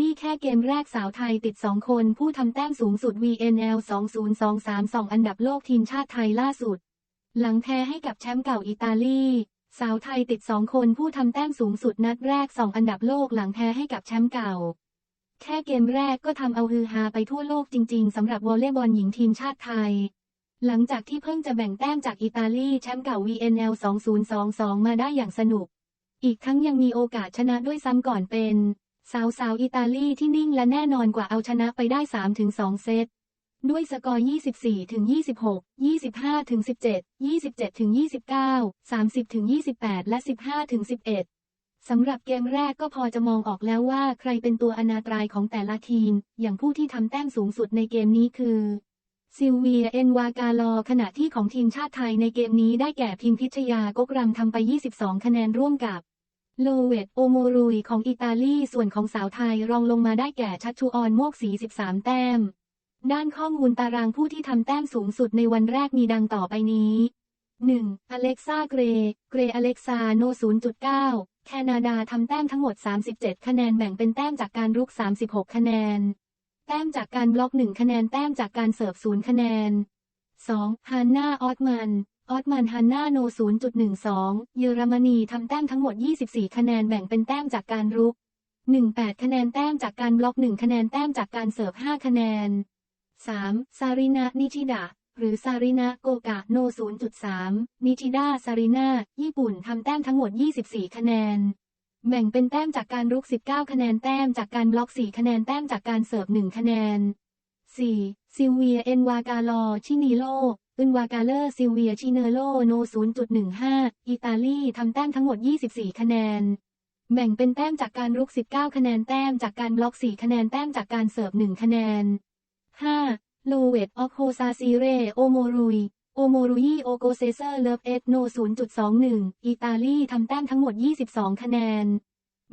นี่แค่เกมแรกสาวไทยติด 2 คนผู้ทำแต้มสูงสุด VNL 2023อันดับโลกทีมชาติไทยล่าสุด หลังแพ้ให้กับแชมป์เก่าอิตาลี สาวไทยติด 2 คนผู้ทำแต้มสูงสุดนัดแรก 2 อันดับโลกหลังแพ้ให้กับแชมป์เก่า แค่เกมแรกก็ทำเอาฮือฮาไปทั่วโลกจริงๆสำหรับวอลเลย์บอลหญิงทีมชาติไทย หลังจากที่เพิ่งจะแบ่งแต้มจากอิตาลีแชมป์เก่า VNL 2022 มาได้อย่างสนุก อีกทั้งยังมีโอกาสชนะด้วยซ้ำก่อนเป็น สาวสาวอิตาลีที่นิ่งและแน่นอนกว่าเอาชนะไปได้ 3-2 เซต ด้วยสกอร์ 24 ถึง 26 25 ถึง 17 27 ถึง 29 30 ถึง 28 และ 15 ถึง 11 สำหรับเกมแรกก็พอจะมองออกแล้วว่าใครเป็นตัวอนาตรายของแต่ละทีม อย่างผู้ที่ทำแต้มสูงสุดในเกมนี้คือ ซิลเวีย เอ็นวากาลอ ขณะที่ของทีมชาติไทยในเกมนี้ได้แก่พิมพิชยากกรำทำไป 22 คะแนนร่วมกับ โลเวตโอโมรุยของอิตาลีส่วนของสาวไทยรองลงมาได้แก่ชัชชุออนโมกสี13 แต้ม ด้านข้อมูลตารางผู้ที่ทำแต้มสูงสุดในวันแรกมีดังต่อไปนี้ 1. อเล็กซาเกร เกรอเล็กซาโน 0.9 แคนาดาทำแต้มทั้งหมด 37 คะแนนแบ่งเป็นแต้มจากการรุก 36 คะแนน แต้มจากการบล็อก 1 คะแนน แต้มจากการเสิร์ฟ 0 คะแนน 2. ฮันนาออตมัน ออตมันฮันนาโน 0.12 เยอรมนีทำแต้มทั้งหมด 24 คะแนนแบ่งเป็นแต้มจากการรุก 18 คะแนนแต้มจากการบล็อก 1 คะแนนแต้มจากการเสิร์ฟ 5 คะแนน 3. ซารินานิชิดะหรือซารินาโกกะโน 0.3 นิชิดาซารินาญี่ปุ่นทำแต้มทั้งหมด 24 คะแนน แบ่งเป็นแต้มจากการรุก 19 คะแนนแต้มจากการบล็อก 4 คะแนนแต้มจากการเสิร์ฟ 1 คะแนน 4. ซิลเวียเอ็นวากาลอชินีโล อึนวากาเลอร์ซิลเวียชิเนโลโน 0.15 อิตาลีทำแต้มทั้งหมด 24 คะแนน แบ่งเป็นแต้มจากการรุก 19 คะแนนแต้มจากการบล็อก 4 คะแนนแต้มจากการเสิร์ฟ 1 คะแนน 5. โลเวตออกโฮซาซีเร โอโมรุย โอโมรุยโอโกเซเซอร์เลิฟเอสโน 0.21 อิตาลีทำแต้มทั้งหมด 22 คะแนน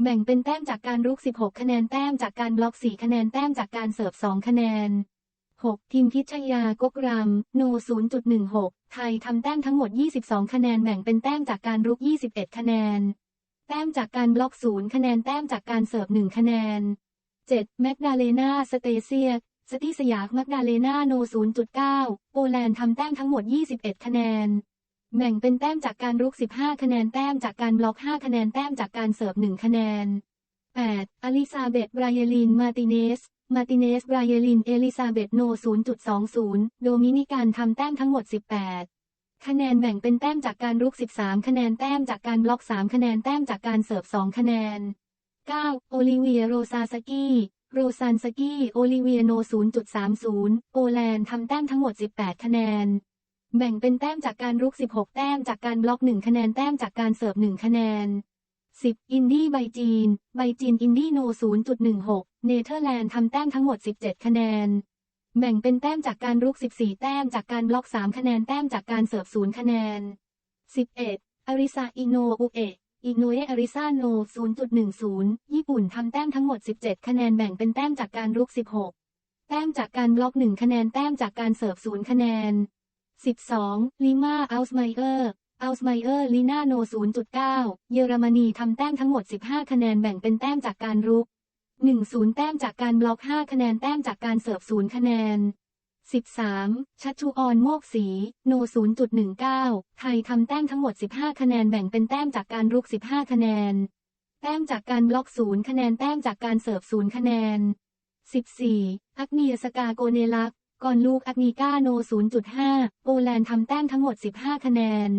แบ่งเป็นแต้มจากการรุก 16 คะแนนแต้มจากการบล็อก 4 คะแนนแต้มจากการเสิร์ฟ 2 คะแนน 6. ทีมพิชยากกรำโน 0.16 ไทยทำแต้มทั้งหมด 22 คะแนนแบ่งเป็นแต้มจากการรุก 21 คะแนน แต้มจากการบล็อก0คะแนนแต้มจากการเสิร์ฟ 1 คะแนน 7. แมกดาเลนาสเตเซีย สติสยามแมกดาเลนาโน 0.9 โปแลนด์ทำแต้มทั้งหมด 21 คะแนนแบ่งเป็นแต้มจากการรุก 15 คะแนนแต้มจากการบล็อก 5 คะแนนแต้มจากการเสิร์ฟ 1 คะแนน 8. อลิซาเบตไบรเยลิน มาติเนส มาติเนสไบรเยลิน เอลิซาเบตโน 0.20 โดมินิกันทำแต้มทั้งหมด 18 คะแนนแบ่งเป็นแต้มจากการรุก 13 คะแนนแต้มจากการบล็อก 3 คะแนนแต้มจากการเสิร์ฟ 2 คะแนน 9. โอลิเวียโรซาสกี้โรซานสกี้ โอลิเวียโน 0.30 โปแลนด์ทำแต้มทั้งหมด 18 คะแนน แบ่งเป็นแต้มจากการรุก 16 แต้มจากการบล็อก 1 คะแนนแต้มจากการเสิร์ฟ 1 คะแนน 10. อินดี้ใบจีน ใบจีนอินดี้โน 0.16 เนเธอร์แลนด์ทำแต้มทั้งหมด 17 คะแนน แบ่งเป็นแต้มจากการรุก 14 แต้มจากการบล็อก 3 คะแนนแต้มจากการเสิร์ฟ 0 คะแนน 11. อาริซาอิโนอุเอะอิโนเออาริซาโน 0.10 ญี่ปุ่นทำแต้มทั้งหมด 17 คะแนนแบ่งเป็นแต้มจากการรุก 16 แต้มจากการบล็อก 1 คะแนนแต้มจากการเสิร์ฟ 0 คะแนน 12. ลิมาอัลสไมเออร์ อัลสไมเออร์ลีนาโน 0.9 เยอรมนีทำแต้มทั้งหมด 15 คะแนนแบ่งเป็นแต้มจากการรุก 1-0 แต้มจากการบล็อก 5 คะแนนแต้มจากการเสิร์ฟ 0 คะแนน 13. ชัชชูออนโมกสี โน 0.19 ไทยทำแต้มทั้งหมด 15 คะแนนแบ่งเป็นแต้มจากการรุก 15 คะแนน แต้มจากการบล็อก 0 คะแนนแต้มจากการเสิร์ฟ 0 คะแนน 14. อักเนียสกาโกเนลัก ก่อนลูกอักนีกาโน 0.5 โปแลนด์ทำแต้มทั้งหมด 15 คะแนน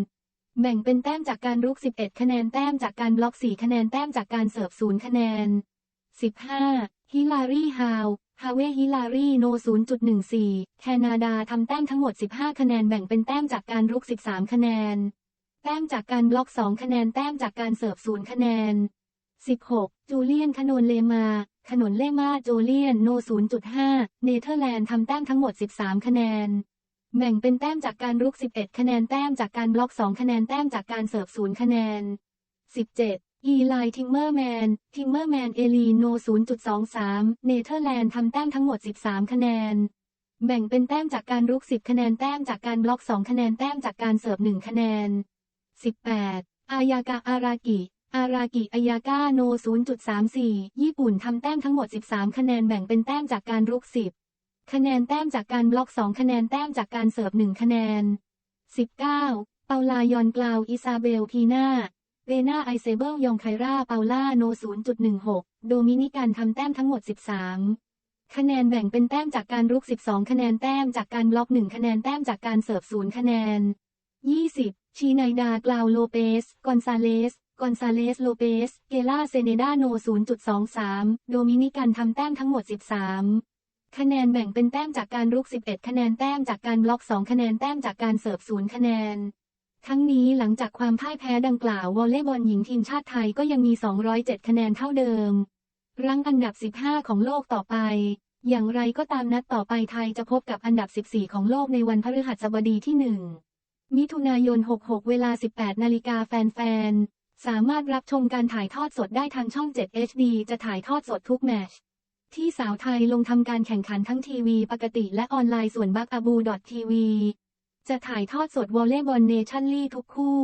แบ่งเป็นแต้มจากการรุก 11 คะแนน แต้มจากการบล็อก 4 คะแนน แต้มจากการเสิร์ฟ 0 คะแนน 15. ฮิลารีฮาว ฮาเวฮิลารีโน 0.14 แคนาดาทำแต้มทั้งหมด 15 คะแนน แบ่งเป็นแต้มจากการรุก 13 คะแนน แต้มจากการบล็อก 2 คะแนน แต้มจากการเสิร์ฟ 0 คะแนน 16. จูเลียนคโนนเลมา ขนนเลมา โจเลียน โน 0.5 เนเธอร์แลนด์ทำแต้มทั้งหมด 13 คะแนน แบ่งเป็นแต้มจากการรุก 11 คะแนนแต้มจากการบล็อก 2 คะแนนแต้มจากการเสิร์ฟ 0 คะแนน 17. อีไลทิมเมอร์แมน ทิมเมอร์แมน เอลีโน 0.23 เนเธอร์แลนด์ทำแต้มทั้งหมด 13 คะแนน แบ่งเป็นแต้มจากการรุก 10 คะแนนแต้มจากการบล็อก 2 คะแนนแต้มจากการเสิร์ฟ 1 คะแนน 18. อายากะอารากิ อารากิอายากาโน 0.34 ญี่ปุ่นทำแต้มทั้งหมด 13 คะแนนแบ่งเป็นแต้มจากการรุก 10 คะแนนแต้มจากการบล็อก 2 คะแนนแต้มจากการเสิร์ฟ 1 คะแนน 19 เปาลายอนกลาว อิซาเบล พีนาเรนาไอเซเบิล ยองไคราเปาล่า โน 0.16 โดมินิกันทำแต้มทั้งหมด 13 คะแนนแบ่งเป็นแต้มจากการรุก 12 คะแนนแต้มจากการบล็อก 1 คะแนนแต้มจากการเสิร์ฟ 0 คะแนน 20 ชีไนดากลาว โลเปส กอนซาเลส กอนซาเลส โลเปส เกล่า เซเนดา โน 0.23 โดมินิกันทำแต้มทั้งหมด 13 คะแนนแบ่งเป็นแต้มจากการรุก 11 คะแนนแต้มจากการบล็อก 2 คะแนนแต้มจากการเสิร์ฟ0คะแนน ทั้งนี้หลังจากความพ่ายแพ้ดังกล่าววอลเลย์บอลหญิงทีมชาติไทยก็ยังมี 207 คะแนนเท่าเดิม รั้งอันดับ 15 ของโลกต่อไป อย่างไรก็ตามนัดต่อไปไทยจะพบกับอันดับ 14 ของโลกในวันพฤหัสบดีที่ 1 มิถุนายน 66 เวลา 18 นาฬิกาแฟนๆ สามารถรับชมการถ่ายทอดสดได้ทางช่อง 7 HD จะถ่ายทอดสดทุกแมช ที่สาวไทยลงทำการแข่งขันทั้งทีวีปกติและออนไลน์ส่วนบักอาบูดอททีวีจะถ่ายทอดสดวอลเลย์บอลเนชั่นลี่ทุกคู่